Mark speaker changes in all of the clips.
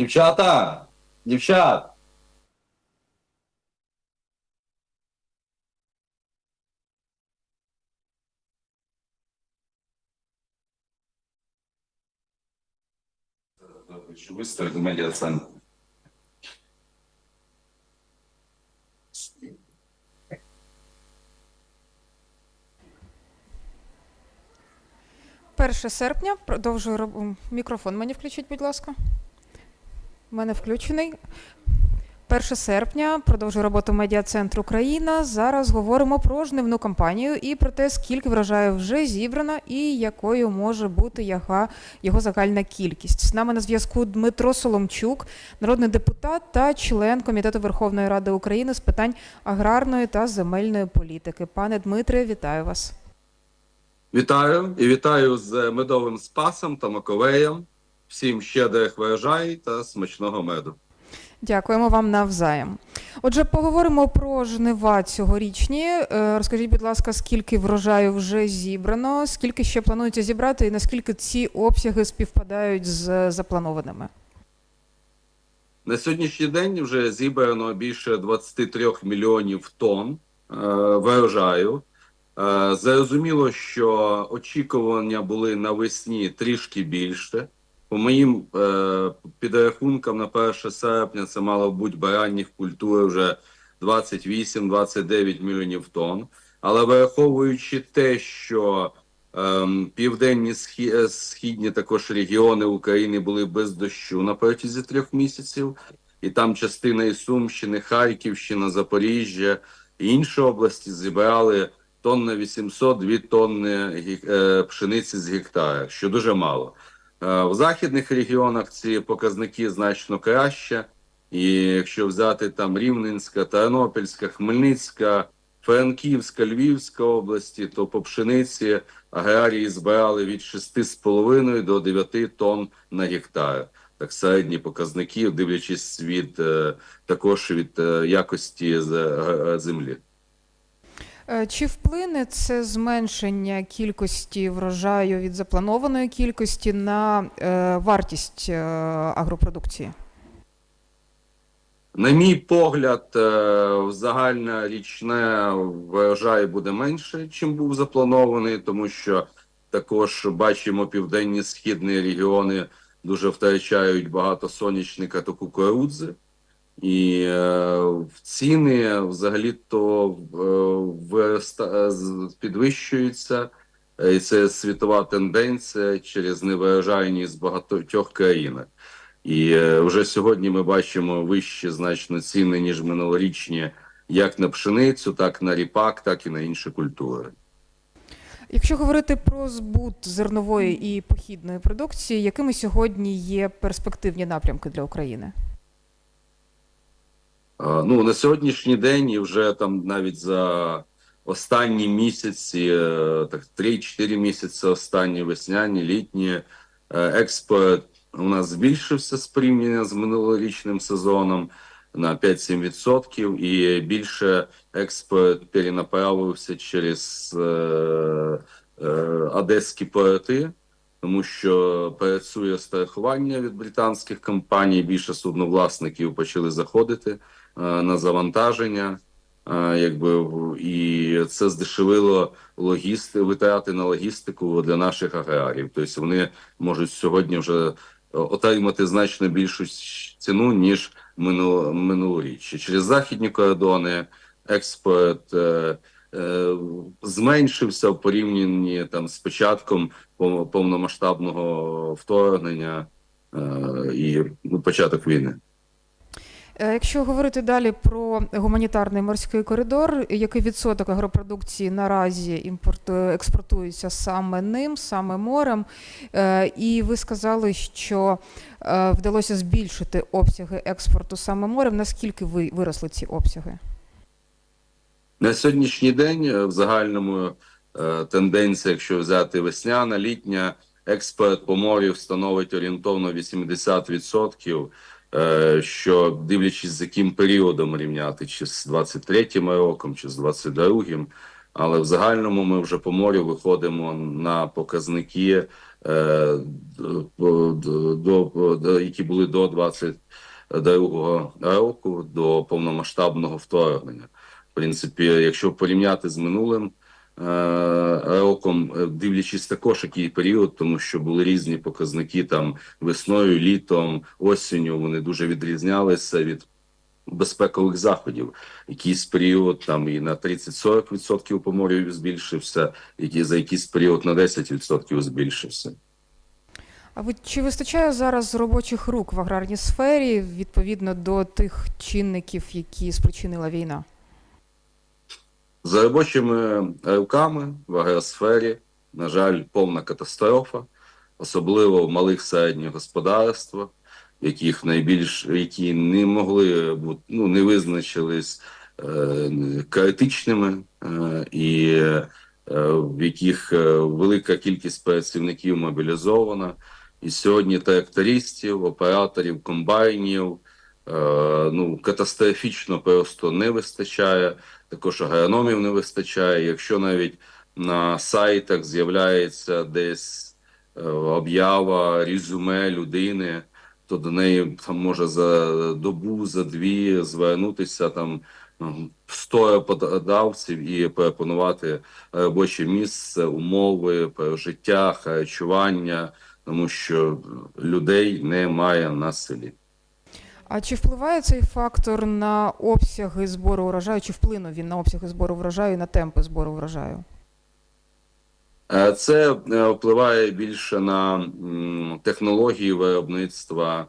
Speaker 1: Дівчата! Дівчат! Хочу виставити медіа центр.
Speaker 2: Перше серпня продовжую роб- мікрофон. Мені включіть, будь ласка. Мене включений. 1 серпня продовжую роботу медіа-центру Україна. Зараз говоримо про жнивну кампанію і про те, скільки врожаю вже зібрано і якою може бути яга, його загальна кількість. З нами на зв'язку Дмитро Соломчук, народний депутат та член Комітету Верховної Ради України з питань аграрної та земельної політики. Пане Дмитре, вітаю вас.
Speaker 1: Вітаю і вітаю з медовим спасом та маковеєм. Всім щедрих врожай та смачного меду.
Speaker 2: Дякуємо вам навзаєм. Отже, поговоримо про жнива цьогорічні. Е, Розкажіть, будь ласка, скільки врожаю вже зібрано, скільки ще планується зібрати, і наскільки ці обсяги співпадають з запланованими?
Speaker 1: На сьогоднішній день вже зібрано більше 23 мільйонів тонн е, врожаю. Е, зрозуміло, що очікування були навесні трішки більше. По моїм е, підрахункам на 1 серпня це мало бути баранних культур вже 28-29 мільйонів тонн. Але враховуючи те, що ем, південні схі- е, східні також регіони України були без дощу на протязі трьох місяців, і там частина і Сумщини, Харківщина, Запоріжжя і інші області зібрали тонна 800-2 тонни гі- е, пшениці з гектара, що дуже мало. Е, В західних регіонах ці показники значно краще. І якщо взяти там Рівненська, Тернопільська, Хмельницька, Франківська, Львівська області, то по пшениці аграрії збирали від 6,5 до 9 тонн на гектар. Так середні показники, дивлячись від е, також від е, якості землі.
Speaker 2: Е, Чи вплине це зменшення кількості врожаю від запланованої кількості на е, вартість е, агропродукції?
Speaker 1: На мій погляд, загальне річне врожай буде менше, чим був запланований, тому що також бачимо південні східні регіони дуже втрачають багато сонячника та кукурудзи. І е, в ціни взагалі-то е, підвищуються. Е, І це світова тенденція через невирожайність в багатьох країнах. І вже сьогодні ми бачимо вищі значно ціни, ніж минулорічні, як на пшеницю, так на ріпак, так і на інші культури.
Speaker 2: Якщо говорити про збут зернової і похідної продукції, якими сьогодні є перспективні напрямки для України?
Speaker 1: Ну, на сьогоднішній день і вже там навіть за останні місяці, е, так 3-4 місяці, останні весняні, літні, е, експорт у нас збільшився з порівняння з минулорічним сезоном на 5-7%, і більше експорт перенаправився через е, е, одеські порти, тому що працює страхування від британських компаній. Більше судновласників почали заходити на завантаження. е, Якби і це здешевило логісти, витрати на логістику для наших аграрів. Тобто вони можуть сьогодні вже е, отримати значно більшу ціну ніж минуло минулоріч. Через західні кордони експорт е, е, зменшився в порівнянні там з початком повномасштабного вторгнення е, і ну, початок війни.
Speaker 2: Е, Якщо говорити далі про гуманітарний морський коридор, який відсоток агропродукції наразі експортується саме ним, саме морем? Е, І ви сказали, що е, вдалося збільшити обсяги експорту саме морем. Наскільки ви виросли ці обсяги?
Speaker 1: На сьогоднішній день в загальному тенденція, якщо взяти весняна, літня, експорт по морю становить орієнтовно 80%, е, що дивлячись з яким періодом рівняти, чи з 23-м роком, чи з 22-м. Але в загальному ми вже по морю виходимо на показники е, до, до, які були до 22 року, до повномасштабного вторгнення. В принципі, якщо порівняти з минулим е, роком, е, дивлячись також який період, тому що були різні показники там весною, літом, осінню, вони дуже відрізнялися від безпекових заходів. Якийсь період там і на 30-40% по морю збільшився, який за якийсь період на 10% збільшився.
Speaker 2: А ви чи вистачає зараз робочих рук в аграрній сфері відповідно до тих чинників, які спричинила війна?
Speaker 1: За робочими руками в агросфері, на жаль, повна катастрофа, особливо в малих середніх господарствах, яких найбільш які не могли бути, ну не визначились е, критичними, е, і е, в яких е, велика кількість працівників мобілізована. І сьогодні трактористів, операторів комбайнів е, ну катастрофічно просто не вистачає також агрономів не вистачає. Якщо навіть на сайтах з'являється десь е, об'ява, резюме людини, то до неї там може за добу, за дві звернутися там м, 100 подавців і пропонувати робоче місце, умови, прожиття, харчування, тому що людей немає на селі.
Speaker 2: А чи впливає цей фактор на обсяги збору урожаю? Чи вплинув він на обсяги збору врожаю і на темпи збору врожаю?
Speaker 1: Е, Це е, впливає більше на технології виробництва.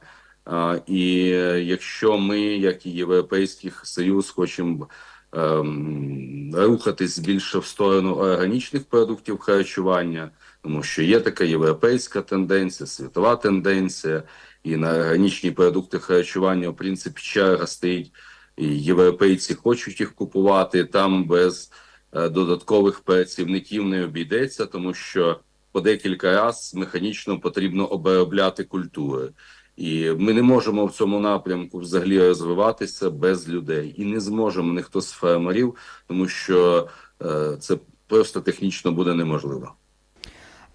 Speaker 1: Е, І якщо ми, як і Європейський Союз, хочемо ем, рухатись більше в сторону органічних продуктів харчування, тому що є така європейська тенденція, світова тенденція, і на органічні продукти харчування, в принципі, черга стоїть. І європейці хочуть їх купувати там без е, додаткових працівників не обійдеться, тому що по декілька разів механічно потрібно обробляти культури. І ми не можемо в цьому напрямку взагалі розвиватися без людей. І не зможемо ніхто з фермерів, тому що е, це просто технічно буде неможливо.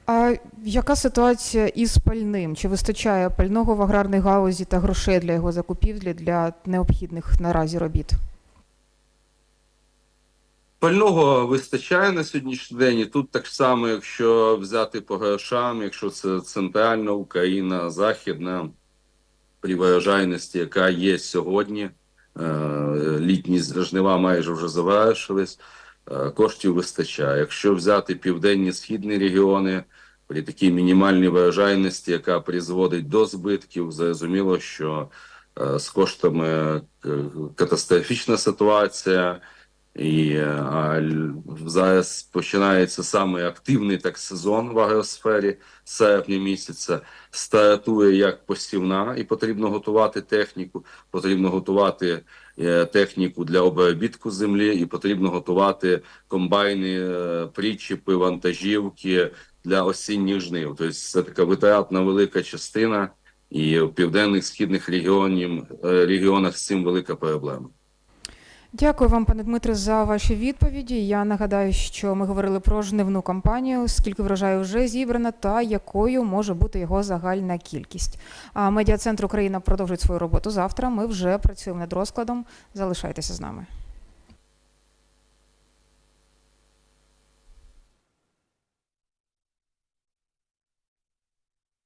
Speaker 2: А яка ситуація із пальним? Чи вистачає пального в аграрній галузі та грошей для його закупівлі для необхідних наразі робіт?
Speaker 1: Пального вистачає на сьогоднішній день. І тут так само, якщо взяти по грошам, якщо це центральна Україна, західна при врожайності, яка є сьогодні, е, літні жнива майже вже завершились, коштів вистачає. Якщо взяти південні східні регіони, при такій мінімальній виражайності, яка призводить до збитків, зрозуміло, що е, з коштами е, катастрофічна ситуація. І е, а, зараз починається саме активний так сезон в агросфері серпня місяця. Стартує як посівна, і потрібно готувати техніку. Потрібно готувати е, техніку для обробітку землі, і потрібно готувати комбайни, е, причіпи, вантажівки для осінніх жнив. Тобто це така витратна велика частина, і в південних східних регіонів, е, регіонах з цим велика проблема.
Speaker 2: Дякую вам, пане Дмитре, за ваші відповіді. Я нагадаю, що ми говорили про жнивну кампанію, скільки врожаю вже зібрано та якою може бути його загальна кількість. А медіа центр Україна продовжить свою роботу завтра. Ми вже працюємо над розкладом. Залишайтеся з нами.